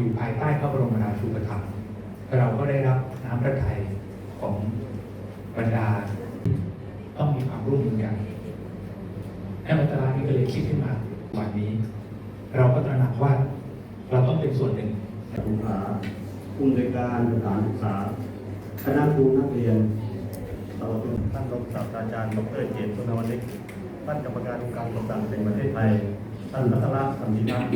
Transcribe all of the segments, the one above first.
อยู่ภายใต้พระบรมราชูปถัมภ์เราก็ได้รับน้ำพระทัยของบรรดา ต้องมีความร่วมมือกันแอมตรานี้ก็เลยคิดขึ้นมาวันนี้ เราก็ตระหนักว่าเราต้องเป็นส่วนหนึ่งสงขาผู้อำนการสถานศึกษา คณะครูนักเรียนตลอดจนท่านรองศาสตราจารย์ดรเจตสุนวนิกท่านกรรมการองค์การต่างๆแห่งประเทศไทย ท่านรัตนสันติพัฒน์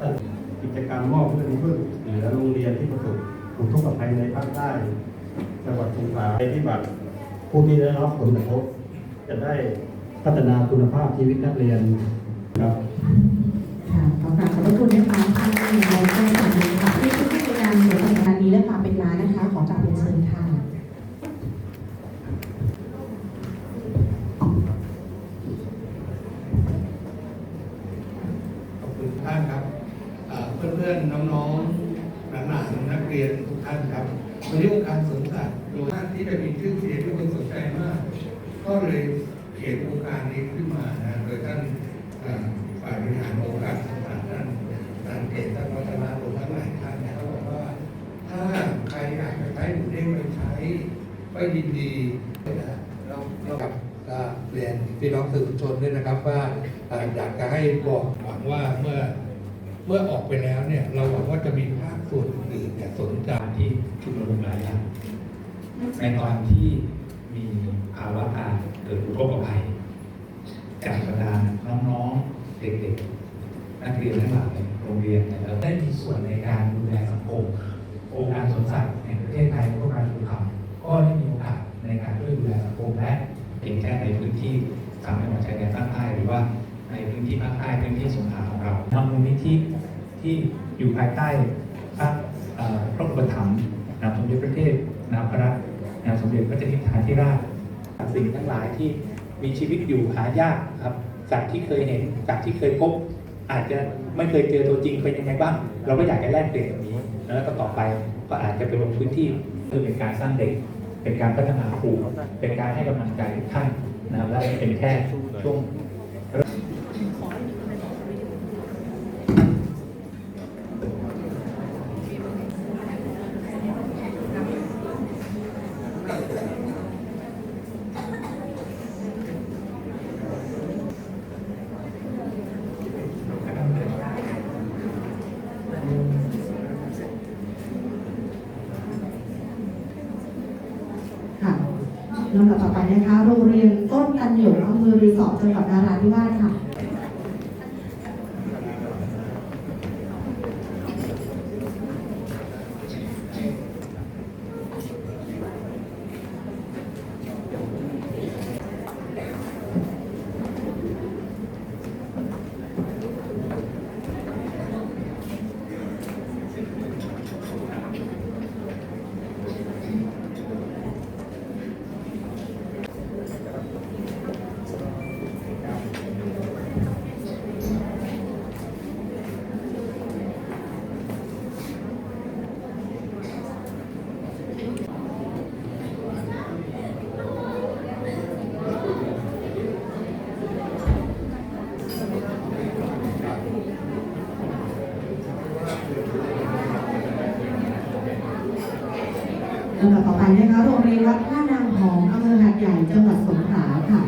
ท่าน กิจกรรมมอบเพื่อนเพื่อเหลือโรงเรียนที่ประสบอุทกภัยในภาคใต้จังหวัดสงขลาในที่บัตรผู้ที่ได้รับผลกระทบ จะได้พัฒนาคุณภาพชีวิตนักเรียนครับ ค่ะขอกราบขอบพระคุณนะคะท่านนายกเทศมนตรีค่ะที่ผู้ที่ในการสวนงานนี้และความเป็นร้านนะคะ ขอกราบเรียนเชิญค่ะ ขอบคุณทุกท่านครับเอ่อเพื่อนๆน้องๆหลานๆนักเรียนทุกท่านครับวันนี้องค์การสวนสัตว์โดยท่านที่จะมีชื่อเสียงที่คนสนใจมาก ก็เลยเขียนโครงการนี้ขึ้นมานะโดยท่านฝ่ายบริหารองค์การสวนสัตว์ท่านท่านเกตท่านวัฒนารวมทั้งหลายท่านเนี่ยเขาบอกว่าถ้าใครอยากจะใช้หมูเด้งไปใช้ก็ยินดีนะเราเรากับก็เรียนพี่น้องสื่อมวลชนด้วยนะครับว่าอยากจะให้บอกหวังว่าเมื่อ เมื่อออกไปแล้วเนี่ย เราหวังว่าจะมีภาคส่วนอื่นเนี่ยสนใจที่ชุมนุมหลายอย่างในตอนที่มีภาวะการเกิดอุทกภัยจากบรรดาน้องๆเด็กๆนักเรียนทั้งหลายโรงเรียนเนี่ยเราได้มีส่วนในการดูแลสังคมองค์การสวนสัตว์แห่งประเทศไทยพวกการถูกทำก็ได้มีโอกาสในการช่วยดูแลสังคมและเพียงแค่ในพื้นที่สามจังหวัดชายแดนภาคใต้หรือว่าในพื้นที่ภาคใต้พื้นที่สงขลาของเราทำมูลนิธิ ที่อยู่ภายใต้พระพระอุปถัมภ์นามสมเด็จพระเทพนามพระน์นามสมเด็จพระเจ้านิทาธิราชสิ่งทั้งหลายที่มีชีวิตอยู่หายากครับจากที่เคยเห็นจากที่เคยพบ อาจจะไม่เคยเจอตัวจริงเป็นยังไงบ้าง เราก็อยากจะแลกเปลี่ยนตรงนี้ แล้วก็ต่อไปก็อาจจะไปลงพื้นที่เพื่อเป็นการสร้างเด็ก เป็นการพัฒนาครูเป็นการให้กำลังใจท่านนะครับและเป็นแค่ช่วง ค่ะ ลำดับต่อไปนะคะ โรงเรียนต้นกันหยงอำเภอรีสอร์ทจังหวัดนราธิวาสค่ะ ไปนะคะโรงเรียนวัดท่านางหอมอำเภอหาดใหญ่จังหวัดสงขลาค่ะ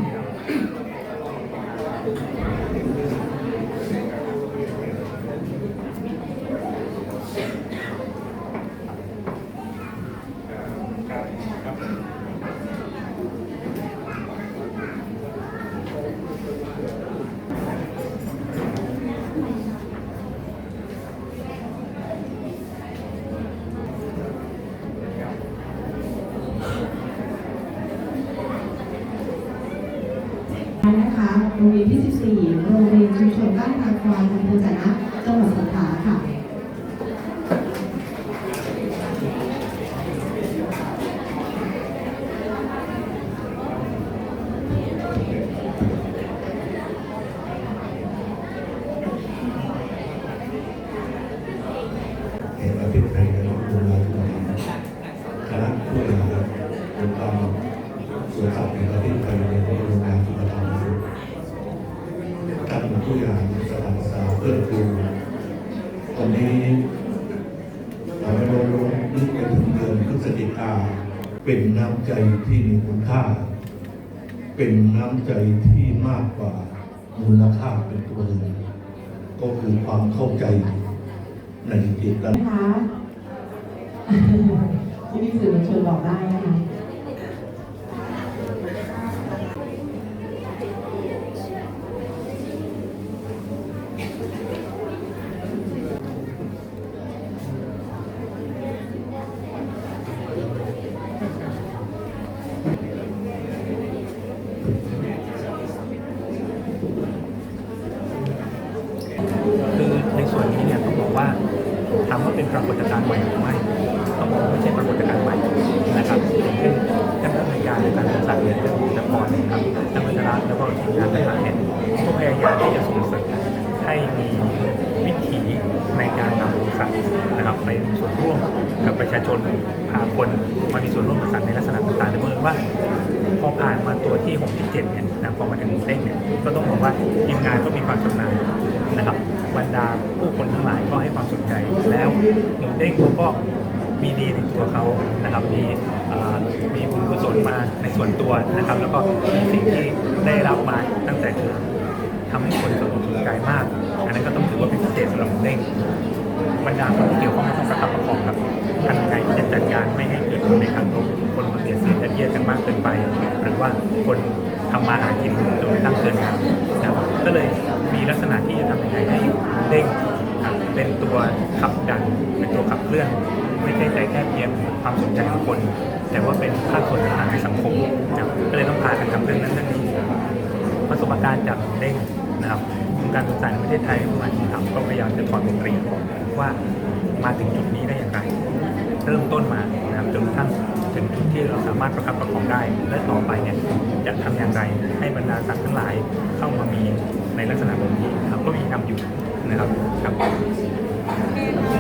นะคะ โรงเรีย นที่ 14 โรงเรียนชุมชนบ้านทาควายอำเภอจะนะจังหวัดสงขลาค่ะแห่งประเทศไทยนะครับโรงงานทุกคนคณะผู้บริหารองค์การสวนสัตว์แห่งประเทศ ผู้ใหญ่สถาบันสาวเพื่อนครูตอนนี้เราได้ลงลุกไปถึงเดือนพฤศจิกาเป็นน้ำใจที่มีคุณค่า เป็นน้ำใจที่มากกว่ามูลค่าเป็นตัวเงินก็คือความเข้าใจในจิตกันนะคะที่มีสื่อมวลชนบอกได้นะคะ ปรากฏการณ์ใหม่หรือไม่ต้องบอกว่าไม่ใช่ปรากฏการณ์ใหม่นะครับอย่างเช่นท่านผู้ในวยการในการบริษัทเนี่ยเรื่องนครเนี่ยครับท่านวัชระแล้วก็ทีมงานทหารเนี่ยก็พยายามที่จะส่งเสริมให้มีวิถีในการนำบริษัทนะครับไปมีส่วนร่วมกับประชาชนพาคนมามีส่วนร่วมกับสัตว์ในลักษณะต่างๆแต่เมื่อว่าพอผ่านมาตัวที่6ที่7เนี่ยนะพอมาถึงเด้งเนี่ยก็ต้องบอกว่าทีมงานก็มีความชำนาญนะครับ บรรดาผู้คนทั้งหลายก็ให้ความสนใจ แล้วหมูเด้งเขาก็มีดีในตัวเขานะครับมีมีบุญกุศลมาในส่วนตัวนะครับ แล้วก็มีสิ่งที่ได้รับมาตั้งแต่เกิดทำให้คนสนอกสนใจมาก อันนั้นก็ต้องถือว่าเป็นพิเศษสำหรับหมูเด้งบรรดาคนที่เกี่ยวข้องต้องประคับประคองครับทำยังไงที่จะจัดการไม่ให้เกิดคนในทางลบียดกันมากเกินไป หรือว่าคนทำมาหากินโดยตั้งเกินงานะครับก็เลยมีลักษณะที่จะทำยังไงให้เด้งครับเป็นตัวขับดันเป็นตัวขับเคลื่อน ไม่ใช่ใจแค่เพียงความสนใจของคน แต่ว่าเป็นภาคส่วนต่างในสังคมนะก็เลยต้องพากันทำเรื่องนั้นเรื่องนี้ประสบการณ์จากเด้งนะครับองค์การศึกษาในประเทศไทยประมาณที่ทำก็พยายามจะถอดบทเรียนว่ามาถึงจุดนี้ได้อย่างไร เริ่มต้นมานะครับจนกระทั่ง ถึงจุดที่เราสามารถประคับประคองได้ และต่อไปเนี่ยจะทำอย่างไรให้บรรดาสัตว์ทั้งหลายเข้ามามีในลักษณะแบบนี้ครับก็มีทำอยู่นะครับครับ